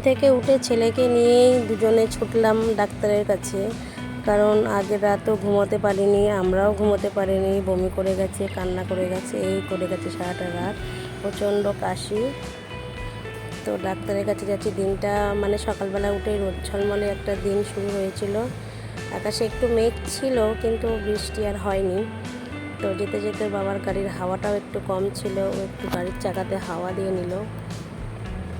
থেকে উঠে ছেলেকে নিয়েই দুজনে ছুটলাম ডাক্তারের কাছে। কারণ আগের রাতও ঘুমোতে পারিনি, আমরাও ঘুমোতে পারিনি, বমি করে গেছে, কান্না করে গেছে, এই করে গেছে সারাটা রাত। প্রচণ্ড কাশি। তো ডাক্তারের কাছে যাচ্ছি, দিনটা মানে সকালবেলা উঠে রোদ ঝলমলে একটা দিন শুরু হয়েছিল। আকাশে একটু মেঘ ছিল, কিন্তু বৃষ্টি আর হয়নি। তো যেতে যেতে বাবার গাড়ির হাওয়াটাও একটু কম ছিল একটু গাড়ির চাকাতে হাওয়া দিয়ে নিল।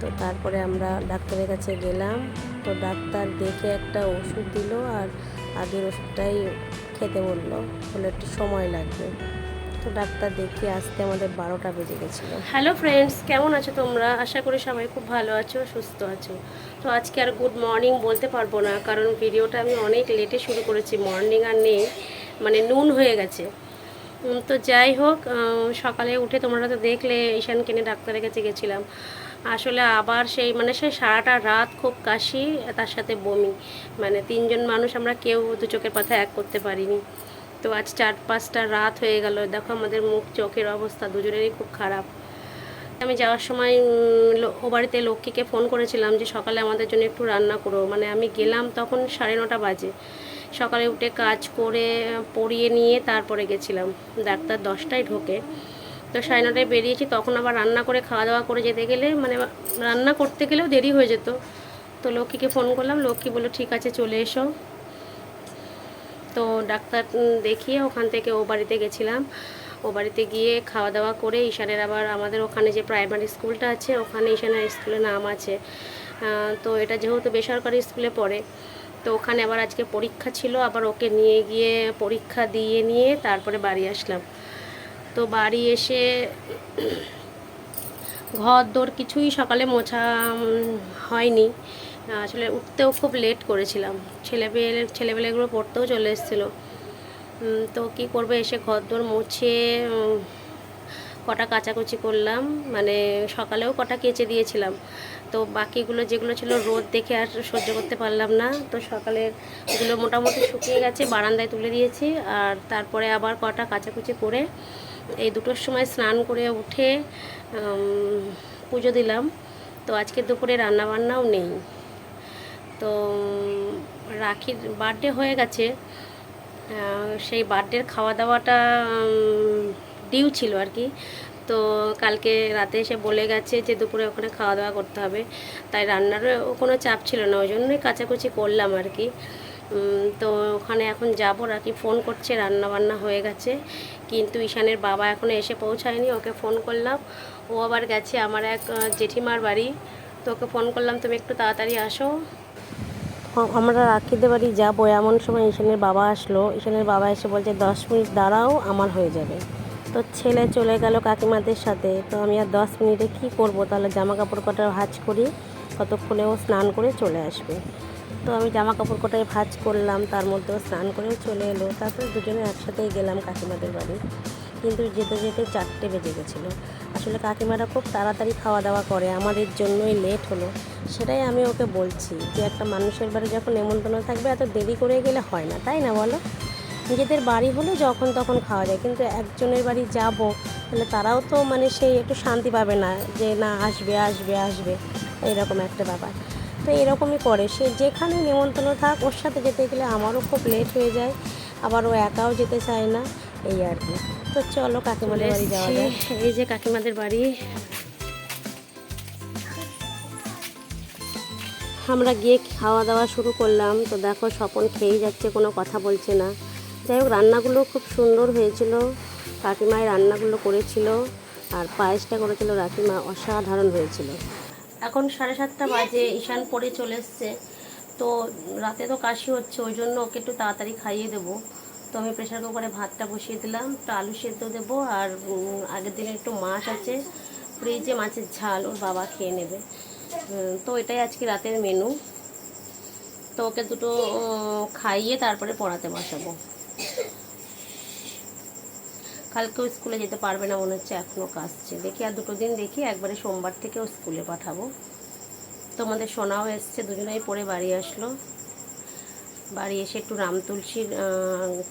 তো তারপরে আমরা ডাক্তারের কাছে গেলাম। তো ডাক্তার দেখে একটা ওষুধ দিল আর আগের ওষুধটাই খেতে বলল। বলে একটু সময় লাগবে। তো ডাক্তার দেখিয়ে আসতে আমাদের বারোটা বেজে গেছিল। হ্যালো ফ্রেন্ডস কেমন আছো তোমরা? আশা করি সবাই খুব ভালো আছো, সুস্থ আছো। তো আজকে আর গুড মর্নিং বলতে পারব না, কারণ ভিডিওটা আমি অনেক লেটে শুরু করেছি। মর্নিং আর নেই মানে নুন হয়ে গেছে। তো যাই হোক সকালে উঠে তোমরা তো দেখলে ঈশান কিনে ডাক্তারের কাছে গেছিলাম। আসলে আবার সেই মানে সেই সারাটা রাত খুব কাশি, তার সাথে বমি। মানে তিনজন মানুষ আমরা কেউ দু চোখের পাথা এক করতে পারিনি। তো আজ চার পাঁচটা রাত হয়ে গেল। দেখো আমাদের মুখ, চোখের অবস্থা, দুজনেরই খুব খারাপ। আমি যাওয়ার সময় ও বাড়িতে লক্ষ্মীকে ফোন করেছিলাম যে সকালে আমাদের জন্য একটু রান্না করো। মানে আমি গেলাম তখন সাড়ে নটা বাজে। সকালে উঠে কাজ করে পড়িয়ে নিয়ে তারপরে গেছিলাম। ডাক্তার দশটায় ঢোকে। তো সাড়ে নটায় বেরিয়েছি, তখন আবার রান্না করে খাওয়া দাওয়া করে যেতে গেলে মানে রান্না করতে গেলেও দেরি হয়ে যেত। তো লক্ষ্মীকে ফোন করলাম, লক্ষ্মী বলল, ঠিক আছে, চলে এসো। তো ডাক্তার দেখিয়ে ওখান থেকে ও বাড়িতে গেছিলাম। ও বাড়িতে গিয়ে খাওয়া দাওয়া করে ঈশানের আবার আমাদের ওখানে যে প্রাইমারি স্কুলটা আছে, ওখানে ঈশানের স্কুলে নাম আছে। তো এটা যেহেতু বেসরকারি স্কুলে পড়ে তো ওখানে আবার আজকে পরীক্ষা ছিল, আবার ওকে নিয়ে গিয়ে পরীক্ষা দিয়ে নিয়ে তারপরে বাড়ি আসলাম। তো বাড়ি এসে ঘর দোর কিছুই সকালে মোছা হয়নি। আসলে উঠতেও খুব লেট করেছিলাম। ছেলেবেলে, ছেলেবেলেগুলো পড়তেও চলে এসেছিল। তো কি করবে, এসে ঘর দোর মুছে কটা কাচাকুচি করলাম মানে সকালেও কটা কেচে দিয়েছিলাম। তো বাকিগুলো যেগুলো ছিল রোদ দেখে আর সহ্য করতে পারলাম না। তো সকালেরগুলো মোটামুটি শুকিয়ে গেছে, বারান্দায় তুলে দিয়েছি। আর তারপরে আবার কটা কাচাকুচি করে এই দুটোর সময় স্নান করে উঠে পুজো দিলাম। তো আজকে দুপুরে রান্না বান্নাও নেই। তো রাখির বার্থডে হয়ে গেছে। সেই বার্থডের খাওয়া দাওয়াটা ডিউ ছিল আর কি। তো কালকে রাতে এসে বলে গেছে যে দুপুরে ওখানে খাওয়া দাওয়া করতে হবে। তাই রান্নারও কোনো চাপ ছিল না, ওই জন্যই কাচাকুচি করলাম আর কি। তো ওখানে এখন যাব রাখি ফোন করছে রান্না বান্না হয়ে গেছে। কিন্তু ঈশানের বাবা এখনও এসে পৌঁছায়নি, ওকে ফোন করলাম। ও আবার গেছে আমার এক জেঠিমার বাড়ি। তো ওকে ফোন করলাম, তুমি একটু তাড়াতাড়ি আসো। আমরা রাখিতে বাড়ি যাব, এমন সময় ঈশানের বাবা আসলো। ঈশানের বাবা এসে বলছে, দশ মিনিট দাঁড়াও, আমার হয়ে যাবে। তো ছেলে চলে গেল কাকিমাদের সাথে। তো আমি আর দশ মিনিটে কি করব? তাহলে জামা কাপড় কটা ভাজ করি, কতক্ষণে ও স্নান করে চলে আসবে। তো আমি জামা কাপড় কটায় ভাজ করলাম, তার মধ্যেও স্নান করেও চলে এলো। তারপরে দুজনে একসাথেই গেলাম কাকিমাদের বাড়ি। কিন্তু যেতে যেতে চারটে বেজে গেছিল। আসলে কাকিমারা খুব তাড়াতাড়ি খাওয়া দাওয়া করে, আমাদের জন্যই লেট হলো। সেটাই আমি ওকে বলছি যে, একটা মানুষের বাড়ি যখন নেমন্তন্ন থাকবে, এত দেরি করে গেলে হয় না, তাই না বলো? নিজেদের বাড়ি হলে যখন তখন খাওয়া যায়। কিন্তু একজনের বাড়ি যাব তাহলে তারাও তো মানে সেই একটু শান্তি পাবে না যে না আসবে আসবে আসবে। এইরকম একটা ব্যাপার। তো এরকমই করে। সে যেখানে নেমন্তন্ন থাক ওর সাথে যেতে গেলে আমারও খুব লেট হয়ে যায়। আবার ও একাও যেতে চায় না এই আর কি। তো চলো কাকিমাদের বাড়ি যাওয়া যায় এই যে কাকিমাদের বাড়ি। আমরা গিয়ে খাওয়া দাওয়া শুরু করলাম। তো দেখো স্বপন খেয়েই যাচ্ছে কোনো কথা বলছে না। যাই হোক, রান্নাগুলো খুব সুন্দর হয়েছিল। কাকিমায় রান্নাগুলো করেছিল আর পায়েসটা করেছিল রাকিমা, অসাধারণ হয়েছিল। এখন সাড়ে সাতটা বাজে, ঈশান পড়ে চলে এসছে। তো রাতে তো কাশি হচ্ছে, ওই জন্য ওকে একটু তাড়াতাড়ি খাইয়ে দেবো। তো আমি প্রেশার কুকারে ভাতটা বসিয়ে দিলাম, একটু আলু সেদ্ধ দেবো আর আগের দিনে একটু মাছ আছে। ফ্রিজে মাছের ঝাল ওর বাবা খেয়ে নেবে। তো এটাই আজকে রাতের মেনু তো ওকে দুটো খাইয়ে তারপরে পড়াতে বসাবো। কালকেও স্কুলে যেতে পারবে না, মনে হচ্ছে এখনও কাজছে দেখি আর দুটো দিন দেখি, একবারে সোমবার থেকেও স্কুলে পাঠাবো। তোমাদের সোনাও এসছে, দুজনেই পড়ে বাড়ি আসলো। বাড়ি এসে একটু রাম তুলসীর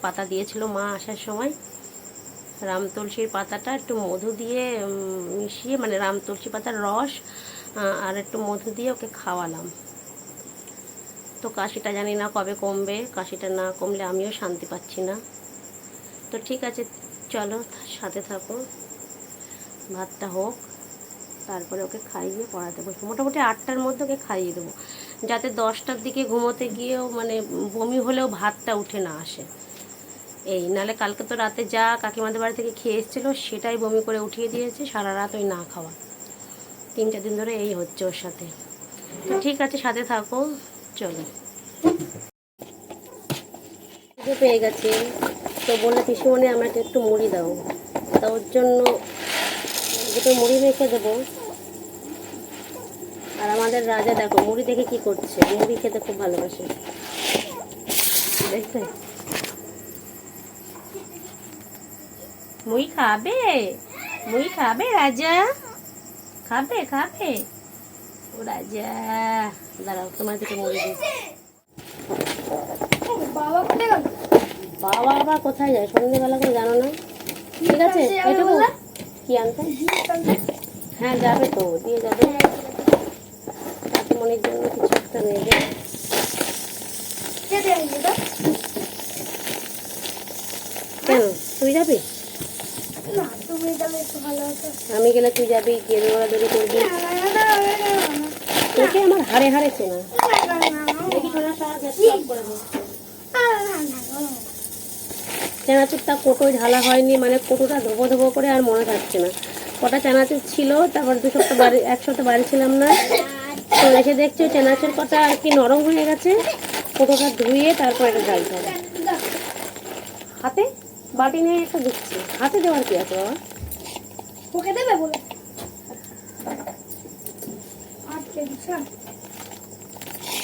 পাতা দিয়েছিল মা আসার সময়। রাম তুলসীর পাতাটা একটু মধু দিয়ে মিশিয়ে মানে রাম তুলসী পাতার রস আর একটু মধু দিয়ে ওকে খাওয়ালাম। তো কাশিটা জানি না কবে কমবে, কাশিটা না কমলে আমিও শান্তি পাচ্ছি না। তো ঠিক আছে চলো সাথে থাকো। ভাতটা হোক, তারপরে ওকে খাইয়ে পড়াতে বসবো। মোটামুটি আটটার মধ্যে ওকে খাইয়ে দেবো। যাতে দশটার দিকে ঘুমোতে গিয়েও মানে বমি হলেও ভাতটা উঠে না আসে। এই নালে কালকে তো রাতে যা কাকিমাদের বাড়ি থেকে খেয়ে এসেছিল সেটাই বমি করে উঠিয়ে দিয়েছে, সারা রাত ওই না খাওয়া। তিন চার দিন ধরে এই হচ্ছে ওর সাথে। তো ঠিক আছে, সাথে থাকো, চলো। পেয়ে গেছে। তো বললে পিসিমণি আমাকে একটু মুড়ি দাও। তা ওর জন্য দুটো মুড়ি রেখে দেবো। আর আমাদের রাজা দেখো মুড়ি দেখে কি করছে? মুড়ি খেতে খুব ভালোবাসে। দেখবে? মুই খাবে? মুই খাবে রাজা? খাবে খাবে। ও রাজা দাঁড়াও তোমার দিকে মুড়ি দিই বাবা কোথায় গেল? বাবা আবার কোথায় যায় সন্ধ্যেবেলা করে জানো না ঠিক আছে বললে? কি আনতে হ্যাঁ যাবে তো দিয়ে যাবে কাকিমণির জন্য কিছু একটা নেবে কেন তুই যাবি আমি গেলে তুই যাবি গিয়ে দৌড়াদৌড়ি করবি তোকে আমার হারে হারে চেনা দেখি শোনা সব করে। চানাচুরটা কোটোয় ঢালা হয়নি মানে কোটোটা ধোবো ধোবো করে আর মনে থাকছে না। কটা চানাচুর ছিল তারপর দু সপ্তাহ বাড়ি এক সপ্তাহ বাড়ি ছিলাম না। তো এসে দেখছি চানাচুর কটা আর কি নরম হয়ে গেছে কোটোটা ধুয়ে তারপর এটা ডালতে হবে হাতে? বাটি নিয়ে একটা দিচ্ছি। হাতে দেওয়ার কি আছে বাবা? ওকে দেবে বলে?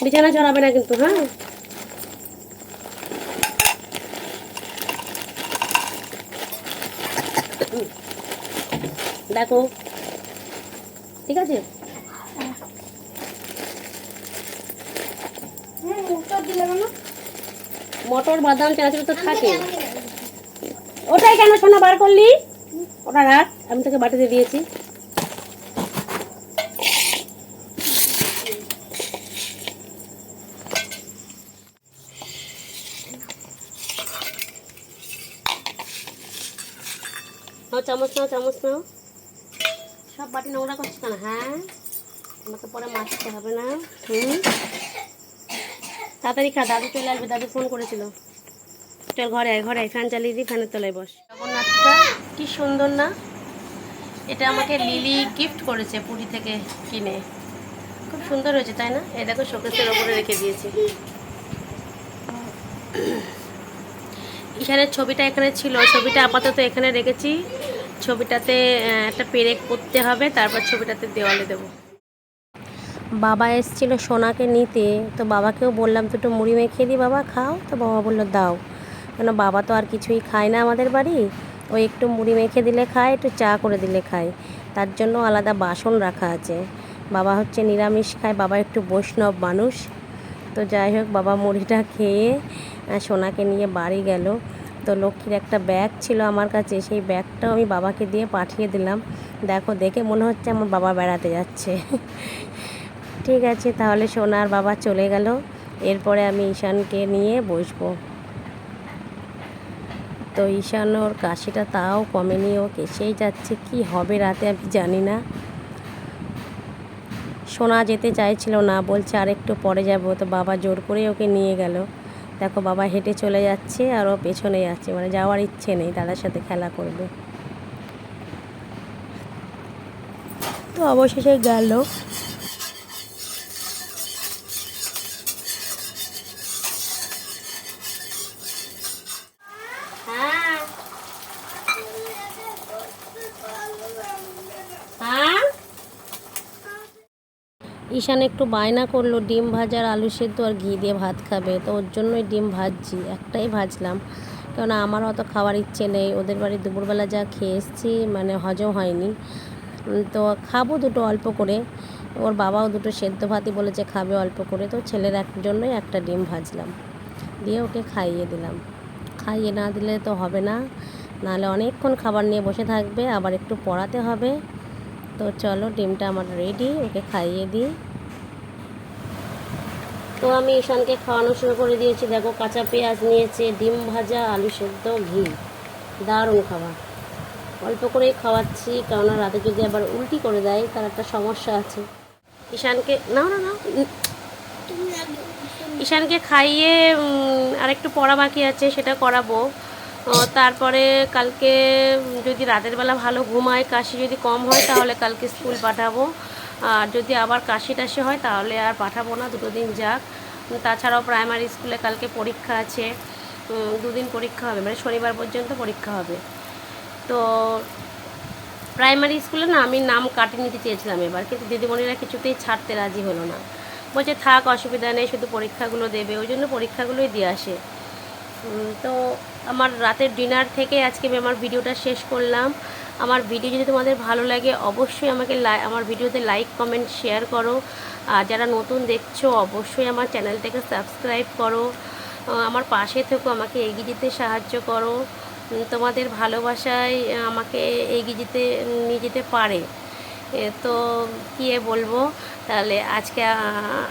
বিছানা চড়াবে না কিন্তু হ্যাঁ? দেখো। ঠিক আছে? মটর বাদাম চানাচুর তো থাকে। ওটাই কেন সোনা বার করলি? ওটা রাখ আমি তোকে বাটিতে দিয়েছি। নাও চামচ নাও চামচ নাও। সব বাটি নোংরা করছিস কেন হ্যাঁ? আমাকে পরে মাছতে হবে না। হুম? তাড়াতাড়ি খা, দাদু চলে আসবে, দাদু ফোন করেছিল। চল ঘরে আয়, ঘরে ফ্যান চালিয়ে দিই ফ্যানের তলায় বস। জগন্নাথটা, কি সুন্দর না? এটা আমাকে লিলি গিফট করেছে পুরী থেকে কিনে। খুব সুন্দর হয়েছে, তাই না? এই দেখো শোকেসের ওপরে রেখে দিয়েছি। ঈশানের ছবিটা এখানে ছিল, ছবিটা আপাতত এখানে রেখেছি। ছবিটাতে একটা পেরেক করতে হবে, তারপর ছবিটাতে দেওয়ালে দেবো। বাবা এসেছিল সোনাকে নিতে, তো বাবাকেও বললাম, দুটো মুড়ি মেখে দিই বাবা, খাও। তো বাবা বলল, দাও। কেন, বাবা তো আর কিছুই খায় না আমাদের বাড়ি। ওই একটু মুড়ি মেখে দিলে খায়, একটু চা করে দিলে খায়। তার জন্য আলাদা বাসন রাখা আছে। বাবা হচ্ছে নিরামিষ খায়, বাবা একটু বৈষ্ণব মানুষ। তো যাই হোক, বাবা মুড়িটা খেয়ে সোনাকে নিয়ে বাড়ি গেল। তো লক্ষ্মীর একটা ব্যাগ ছিল আমার কাছে, সেই ব্যাগটাও আমি বাবাকে দিয়ে পাঠিয়ে দিলাম। দেখো, দেখে মনে হচ্ছে আমার বাবা বেড়াতে যাচ্ছে। ঠিক আছে, তাহলে সোনার বাবা চলে গেল। এরপরে আমি ঈশানকে নিয়ে বসবো। তো ঈশান ওর কাশিটা তাও কমেনি, ও কেসেই যাচ্ছে। কি হবে রাতে আমি জানি না। সোনা যেতে চাইছিল না, বলছে আর একটু পরে যাব। তো বাবা জোর করে ওকে নিয়ে গেল। দেখো বাবা হেঁটে চলে যাচ্ছে আর ও পেছনে যাচ্ছে মানে যাওয়ার ইচ্ছে নেই দাদার সাথে খেলা করবে। তো অবশেষে গেল হ্যাঁ হ্যাঁ ঈশান একটু বায়না করল, ডিম ভাজার আলু সেদ্ধ আর ঘি দিয়ে ভাত খাবে। তো ওর জন্যই ডিম ভাজছি, একটাই ভাজলাম। কেননা আমার অত খাওয়ার ইচ্ছে নেই, ওদের বাড়ি দুপুরবেলা যা খেয়ে এসেছি মানে হজম হয়নি। তো খাব দুটো অল্প করে। ওর বাবাও দুটো সেদ্ধ ভাতই বলেছে খাবে অল্প করে। তো ছেলের এক জন্যই একটা ডিম ভাজলাম। দিয়ে ওকে খাইয়ে দিলাম। খাইয়ে না দিলে তো হবে না। নাহলে অনেকক্ষণ খাবার নিয়ে বসে থাকবে, আবার একটু পড়াতে হবে। তো চলো ডিমটা আমার রেডি ওকে খাইয়ে দিই। তো আমি ঈশানকে খাওয়ানো শুরু করে দিয়েছি। দেখো, কাঁচা পেঁয়াজ নিয়েছে, ডিম ভাজা, আলু সেদ্ধ, ঘি। দারুণ খাবার। অল্প করেই খাওয়াচ্ছি, কেননা রাতে যদি আবার উল্টি করে দেয়, তার একটা সমস্যা আছে। ঈশানকে না না না ঈশানকে খাইয়ে আরেকটু পড়া বাকি আছে, সেটা করাবো। তারপরে কালকে যদি রাতের বেলা ভালো ঘুমায়, কাশি যদি কম হয়, তাহলে কালকে স্কুল পাঠাবো। আর যদি আবার কাশি টাশি হয়, তাহলে আর পাঠাবো না, দুটো দিন যাক। তাছাড়াও প্রাইমারি স্কুলে কালকে পরীক্ষা আছে দুদিন পরীক্ষা হবে মানে শনিবার পর্যন্ত পরীক্ষা হবে। তো প্রাইমারি স্কুলে না, আমি নাম কাটিয়ে নিতে চেয়েছিলাম এবার, কিন্তু দিদিমণিরা কিছুতেই ছাড়তে রাজি হলো না। বলছে, থাক, অসুবিধা নেই, শুধু পরীক্ষাগুলো দেবে, ওই জন্য পরীক্ষাগুলোই দিয়ে আসে। তো আমার রাতের ডিনার থেকে আজকে আমি আমার ভিডিওটা শেষ করলাম। আমার ভিডিও যদি তোমাদের ভালো লাগে, অবশ্যই আমাকে আমার ভিডিওতে লাইক কমেন্ট শেয়ার করো। আর যারা নতুন দেখছ, অবশ্যই আমার চ্যানেলটাকে সাবস্ক্রাইব করো। আমার পাশে থেকো, আমাকে এগিয়ে যেতে সাহায্য করো। তোমাদের ভালোবাসায় আমাকে এগিয়ে যেতে, নিয়ে যেতে পারে। তো কী বলব? তাহলে আজকে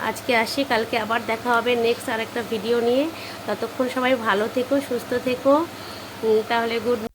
আজকে আসি, কালকে আবার দেখা হবে নেক্সট আরেকটা ভিডিও নিয়ে। ততক্ষণ সবাই ভালো থেকো, সুস্থ থেকো। তাহলে গুড